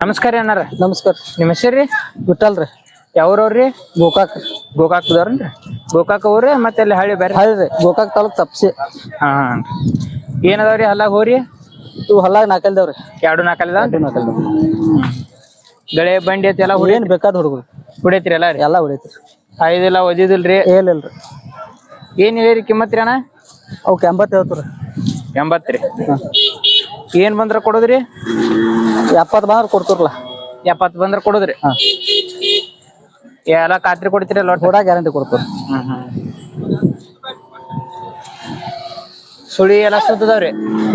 ನಮಸ್ಕಾರ ರೀ ಅಣ್ಣಾರ ನಮಸ್ಕಾರ. ನಿಮ್ಮ ಹೆಸರು ರೀ? ವಿಠಲ್ ರೀ. ಯಾವ್ರವ್ರಿ ಗೋಕಾಕ್. ಗೋಕಾಕ್ದವ್ರನ್ರಿ ಗೋಕಾಕ್ ಅವ್ರಿ ಮತ್ತೆ ಅಲ್ಲಿ ಹಳ್ಳಿ ಬೇರೆ? ಹಳ್ಳಿ ರೀ. ಗೋಕಾಕ್ ತಾಲೂಕ್ ತಪ್ಸಿ. ಹಾ ಏನದಾವ್ರಿ ಹಲ್ಲಾಗ ಹೋರಿ? ಇವು ಹಲ್ಲಾಗ ನಾಕಲ್ದವ್ರಿ. ಎರಡು ನಾಕಲ್ದ? ಎರಡು ನಾಲ್ಕಲ್ದೇವ್ ಗಳೆ ಬಂಡಿ ಐತಿ ಎಲ್ಲ ಹುಡಿ ಏನ್ ಬೇಕಾದ ಹುಡುಗರು. ಹುಡೈತ್ರಿ ಎಲ್ಲ ರೀ? ಎಲ್ಲ ಹೊಡೈತ್ರಿ ಐದಿಲ್ಲ ಒದಿದಿಲ್ರಿ ಏನಿಲ್ರಿ. ಏನ್ ರೀ ಕಿಮ್ಮತ್ ರೀ ಅಣ್ಣ? ಅವ್ಕೆ ಎಂಬತ್ತು ಹೇಳ್ತೀರಿ ಎಂಬತ್ತು ರೀ. ಏನ್ ಬಂದ್ರ ಕೊಡೋದ್ರಿ? ಎಪ್ಪತ್ತು ಬಂದ್ರೆ ಕೊಡ್ತಿರಲ್ಲ ಎಪ್ಪತ್ತು ಬಂದ್ರ ಕೊಡುದ್ರಿ. ಹಾ. ಎಲ್ಲ ಖಾತ್ರಿ ಕೊಡ್ತೀರಿ ಲೋಟ್ ಕೂಡ ಗ್ಯಾರಂಟಿ ಕೊಡ್ತೀರಿ ಸುಳಿ ಎಲ್ಲ ಸುತ್ತದವ್ರಿ?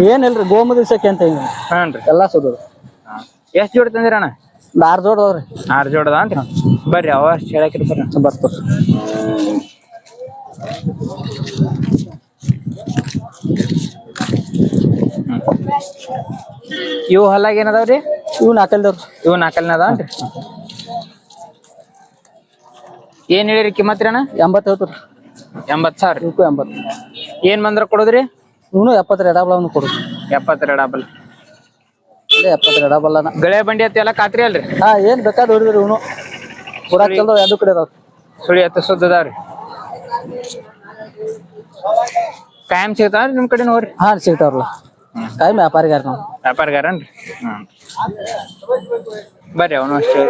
ಏನಿಲ್ರಿ ಗೋಮದ ದಿವ್ಸಕ್ಕೆ ಅಂತ ಹಿಂಗ ಹಾನ್ರಿ ಎಲ್ಲ ಸುದ್ದು ಎಷ್ಟು ಜೋಡಿ ತಂದಿರ ಅಣ್ಣ? ಆರು ಜೋಡ್ ಅದಾವ್ರಿ. ಆರು ಜೋಡದ ಅಂತ ಬರ್ರಿ ಅವ ಅಷ್ಟು ಹೇಳಕ್ರಿ ಬರ್ರಿ ಬರ್ತೀರಿ ಇವು ಹೊಲಾಗ ಏನದಾವ್ರಿ ಇವು ನಾಲ್ಕಲ್ದೇವ್ರಿ ಇವು ನಾಲ್ಕಲ್ನ ಅದಾವನ್ರಿ ಏನ್ ಹೇಳಿರಿ ಕಿಮ್ಮತ್ ರೀ ಅಣ್ಣ? ಎಂಬತ್ತು ಹೇಳ್ತೀರಿ ಎಂಬತ್ತು ಸಾವಿರ. ಇವಕ್ಕೂ ಎಂಬತ್ತು. ಏನ್ ಬಂದ್ರ ಕೊಡೋದ್ರಿ? ಇವನು ಎಪ್ಪತ್ತು ಅವನು ಕೊಡು ಎಪ್ಪತ್ತೆರಡು ಡಬಲ್ ಇಲ್ಲೇ ಎಪ್ಪತ್ತರ ಎಡಬಲ್ಲನ ಗಳೆ ಬಂಡಿ ಅತ್ತಿ ಎಲ್ಲ ಖಾತ್ರಿ ಅಲ್ರಿ? ಹಾ ಏನ್ ಬೇಕಾದ್ ಹೊಡಿದ್ರಿ ಇವನು. ಕೊಡಾಕ ಎರಡು ಕಡೆ ಅದಾವ. ಸುಳಿ ಹತ್ತು ಸುದ್ದ ಅದಾವ್ರಿ? ಕಾಯಂ ಸಿಗ್ತಾವ್ರಿ ನಿಮ್ ಕಡೆ ನೋಡ್ರಿ ಹಾ ಸಿಗ್ತಾವ್ರಲ್ಲ. ಕಾಯಿ ವ್ಯಾಪಾರಿಗಾರ ನಾವು. ವ್ಯಾಪಾರಗಾರನ್ರಿ? ಹ್ಮ್. ಬರ್ರಿ ಅವನು ಅಷ್ಟೇ.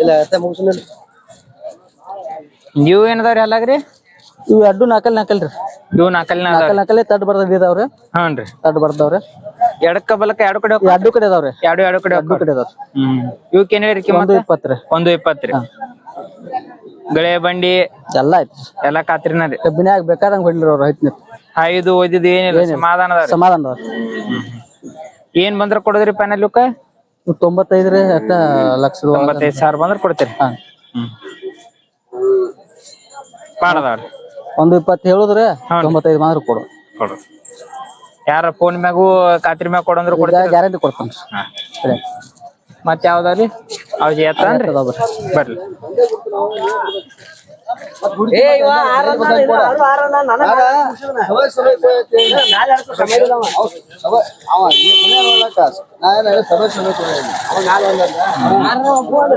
ಇಲ್ಲ ಎತ್ತೆ ಮುಗಿಸಿಲ್ಲ ನೀವು ಏನದಾವ್ರಿ ಅಲ್ಲಾಗ್ರಿ? ಇವು ಎರಡು ನಾಲ್ಕಲ್ ನಾಲ್ಕಲ್ ರೀ ಇವು ನಾಲ್ಕಲ್ ನಾಲ್ಕಲ್. ನಾಲ್ಕಲ್ಲೇ ತಡ್ ಬರ್ದ ಇದಾವ್ರಿ. ಹ್ಞೂ ತಡ್ ಬರ್ದವ್ರಿ. ಎಡಕ್ಕ ಬಲಕ್ಕ ಎರಡು ಕಡೆ ಎರಡು ಕಡೆ ಅದಾವ್ರಿ. ಎರಡು ಎರಡು ಕಡೆ ಎರಡು ಕಡೆ ಅದಾವ್ರಿ. ಹ್ಮ್. ಇವಕ್ಕೆ ಏನ್ ಹೇಳಿರಿ ಒಂದು ಇಪ್ಪತ್ತು ರೀ. ಒಂದು ಇಪ್ಪತ್ತು ರೀ. ಗಳೆ ಬಂಡಿ ಎಲ್ಲ ಐತಿ ಎಲ್ಲ ಖಾತ್ರಿನ ರೀ ಕಬ್ಬಿನ್ಯಾಗ ಬೇಕಾದಂಗ ಹೊಡ್ಲಿರಿ ಅವ್ರು ಐತಿ ಐದು ಓದಿದ್ ಏನಿಲ್ಲ ಸಮಾಧಾನ ಅದ ಸಮಾಧಾನ ಏನ್ ಬಂದ್ರ ಕೊಡೋದ್ರಿ ಪ್ಯಾನಲ್ ಲುಕ್ಕ ಇವು ತೊಂಬತ್ತೈದು ರೀ ಅಷ್ಟ ಲಕ್ಷದ ಒಳಗ. ತೊಂಬತ್ತೈದು ಸಾವಿರ ಬಂದ್ರ ಕೊಡ್ತೀರಿ. ಹಾ. ಪಾಡದವ್ರಿ ಒಂದು ಇಪ್ಪತ್ತು ಹೇಳಿದ್ರೆ ತೊಂಬತ್ತೈದು ಮಾತ್ರ ಕೊಡು. ಕೊಡು. ಯಾರ ಫೋನ್ ಮ್ಯಾಗೂ ಖಾತ್ರಿ ಮ್ಯಾಗ ಕೊಡಂದ್ರ ಕೊಡ್ತೀರಿ? ಗ್ಯಾರಂಟಿ ಕೊಡ್ತಾನೆ. ಹಾ. ಸರಿ. ಮತ್ ಯಾವ್ದಾರಿ ಅವ್ರಿಗೆ ಎತ್ತನ್ರಿ. ಬರ್ಲಿ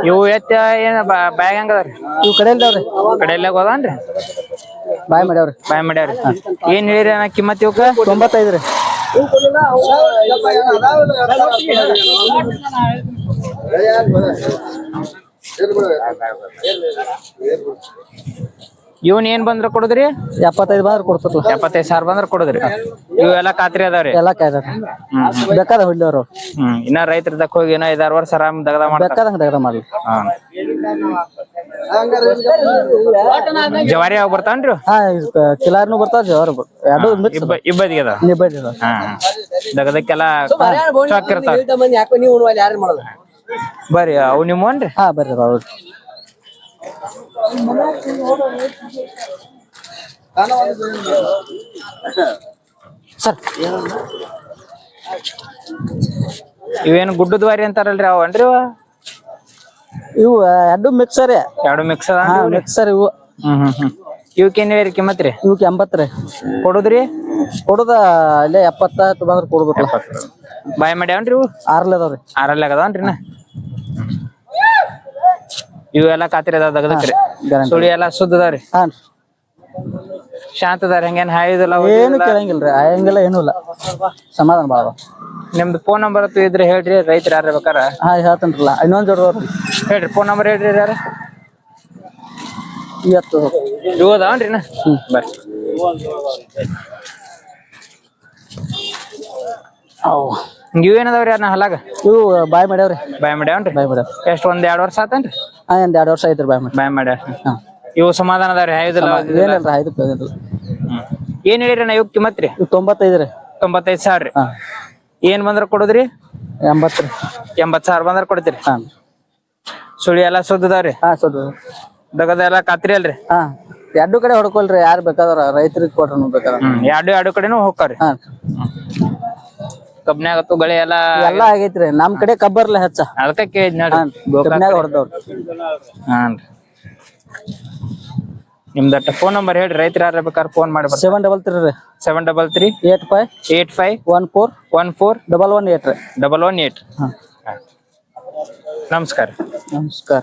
ಇವು ಎತ್ತ ಏನ ಬ್ಯಾಗ್ ಹಂಗದ್ರಿ ಇವು ಕಡೆ ಇಲ್ದಾವ್ರಿ. ಕಡೆಯಲ್ಲಾಗ ಹೋದನ್ರಿ? ಬಾಯ್ ಮಾಡ್ಯಾವ್ರಿ. ಬಾಯ್ ಮಾಡ್ಯಾವ್ರಿ. ಏನ್ ಹೇಳಿರಿ ಅಣ್ಣ ಕಿಮ್ಮತ್ ಇವಕ್ಕ ತೊಂಬತ್ತೈದು ರೀ ಇವನ್ ಏನ್ ಬಂದ್ರ ಕೊಡುದ್ರಿ? ಎಪ್ಪತ್ತೈದು ಬಂದ್ರೆ ಕೊಡ್ತದ ಎಪ್ಪತ್ತೈದು ಸಾವಿರ ಬಂದ್ರ ಕೊಡುದ್ರಿ. ಇವೆಲ್ಲ ಖಾತ್ರಿ ಅದಾವ್ರಿ? ಎಲ್ಲ ಕಾಯ್ದಾರ ಬೇಕಾದ ಹೊಡ್ಲಿವ್ರು ಹ್ಮ್ ಇನ್ನ ರೈತರ ತಕ್ಕ ಹೋಗಿ ಏನೋ ಐದಾರು ವರ್ಷ ಆರಾಮ್ ದಗದ ಮಾಡ್ತಾರ. ಬೇಕಾದಂಗ ತೆಗ್ದ ಮಾಡ್ಲಿ. ಜವಾರಿ ಯಾವಾಗ ಬರ್ತಾನ್ರಿ? ಹಾ ಕಿಲಾರ್ನು ಬರ್ತಾವ ಜವಾರಿ ಎರಡು ಇಬ್ಬದಿಗೆ ಅದಾವ? ನಿಬ್ಬೈದು. ದಗದಕ್ಕೆಲ್ಲ ಸ್ಟಾಕ್ ಇರ್ತಾವ. ಬರ್ರಿ ಅವು ನಿಮ್ಮನ್ರಿ ಹಾ ಬರ್ರಿ ಅದಾವ ಸರ್. ಇವೇನು ಗುಡ್ಡದ ವಾರಿ ಅಂತಾರಲ್ರಿ ಅವ ಅನ್ರಿ ಅವ? ಇವು ಎರಡು ಮಿಕ್ಸರ್ ಎರಡು ಮಿಕ್ಸರ್ ಮಿಕ್ಸರ್ ಇವು. ಹ್ಮ್ ಹ್ಮ್ ಹ್ಮ್. ಇವಕ್ಕೇನ್ ರೀ ಕಿಮ್ಮತ್ ರೀ? ಇವಕ್ಕೆ ಎಂಬತ್ತರಿ ರೀ. ಕೊಡುದ್ರಿ? ಕೊಡುದ ಇಲ್ಲೇ ಎಪ್ಪತ್ತ ಬಂದ್ರೆ ಕೊಡ್ಬೇಕಲ್ಲ ಬಾಯ್ ಮಾಡ್ಯಾವನ್ರಿ ಇವು? ಆರ್ಲೆ ಅದಾವ್ರಿ. ಆರಲ್ಲಿ ಅದಾವನ್ರಿ ನಾ ಇವೆಲ್ಲ ಖಾತ್ರಿ ಅದಾವ ದಗದಕ್ರಿ ಸುಳಿ ಎಲ್ಲ ಶುದ್ಧ ಅದಾವ್ರಿ ಶಾಂತ ಅದಾರ ಹೆಂಗೇನ್ ಹಾಯಿಲ್ಲ ಏನು ಕೇಳಂಗಿಲ್ರಿ ಹಾಯಂಗಿಲ್ಲ ಏನೂ ಇಲ್ಲ. ಸಮಾಧಾನ ಬಾಳ ನಿಮ್ದು ಫೋನ್ ನಂಬರ್ ಇದ್ರೆ ಹೇಳ್ರಿ ರೈತರ ಯಾರ ಬೇಕಾರ ಹಾ ಹೇಳ್ತೇನ್ರಲ್ಲ ಇನ್ನೊಂದ್ ಹೇಳ್ರಿ ಫೋನ್ ನಂಬರ್ ಹೇಳ್ರಿ ಯಾರ? ಇವತ್ತು. ಇವು ಅದಾವನ್ರಿ ನಾ ಬರ್ರಿ. ಅವು. ಇವೇನದಾವ್ರಿ ಅನ್ನ ಹಲಾಗ ಇವು ಬಾಯ್ ಮಾಡ್ಯಾವ್ರಿ. ಬಾಯ್ ಮಾಡ್ಯಾವನ್ರಿ? ಬಾಯ್ ಮಾಡ್ಯಾವ ಎಷ್ಟ್ ಒಂದ್ ಎರಡ್ ವರ್ಷ ಆತನ್ರಿ? ಒಂದ್ ಎರಡ್ ವರ್ಷ ಐತ್ರಿ ಬಾಯ್ ಮಾಡಿ. ಬಾಯ್ ಮಾಡ್ಯಾರ ಹಾ. ಇವು ಸಮಾಧಾನ. ಅದಾವ್ರಿ ಏನಿಲ್ರಿ ಐದು ಹ್ಮ್. ಏನ್ ಹೇಳಿರಿ ನಾ ಇವ್ ಮತ್ರಿ ತೊಂಬತ್ತೈದ್ರಿ ತೊಂಬತ್ತೈದು ರೀ. ತೊಂಬತ್ತೈದು ಸಾವಿರ ರೀ. ಹಾ. ಏನ್ ಬಂದ್ರ ಕೊಡುದ್ರಿ? ಎಂಬತ್ತು ರೀ. ಎಂಬತ್ ಸಾವಿರ ಬಂದ್ರ ಕೊಡ್ತೀರಿ? ಹಾ. ಸುಳಿ ಎಲ್ಲ ಸುದ್ದದಾವ್ರಿ ಹಾ ಸದ್ ದಗದ ಎಲ್ಲಾ ಕಾತ್ರಿ ಅಲ್ರಿ? ಹಾ. ಎರಡು ಕಡೆ ಹೊಡ್ಕೊಳ್ರಿ ಯಾರು ಬೇಕಾದ್ರ ರೈತರಿಗೆ ಕೊಡ್ರಿ ಬೇಕಾದ್ರ ಹ್ಮ್ ಎರಡು ಎರಡು ಕಡೆನೂ ಹೋಗ್ತಾವ್ರಿ ಹಾ. ಕಬ್ನ್ಯಾಗತ್ತು ಗಳೆ ಎಲ್ಲ ಎಲ್ಲಾ ಆಗೈತ್ರಿ. ನಮ್ ಕಡೆ ಕಬ್ಬರ್ಲ ಹೆಚ್ಚ. ಅದಕ್ಕೆ ಕೇಳಿದ್ ಹೊಡ್ದವ್ರಿ. ಹಾನ್ರಿ ನಿಮ್ದ ಫೋನ್ ನಂಬರ್ ಹೇಳ್ರಿ. ರೈತರ ಯಾರು ಬೇಕಾದ್ರೆ ಫೋನ್ ಮಾಡಿ ಸೆವೆನ್ ಡಬಲ್ ತ್ರೀ ರೀ. Seven double three eight five eight five one four one four double one eight ರೀ. ಡಬಲ್ ಒನ್ ಏಟ್ ಹಾಂ. ನಮಸ್ಕಾರ. ನಮಸ್ಕಾರ.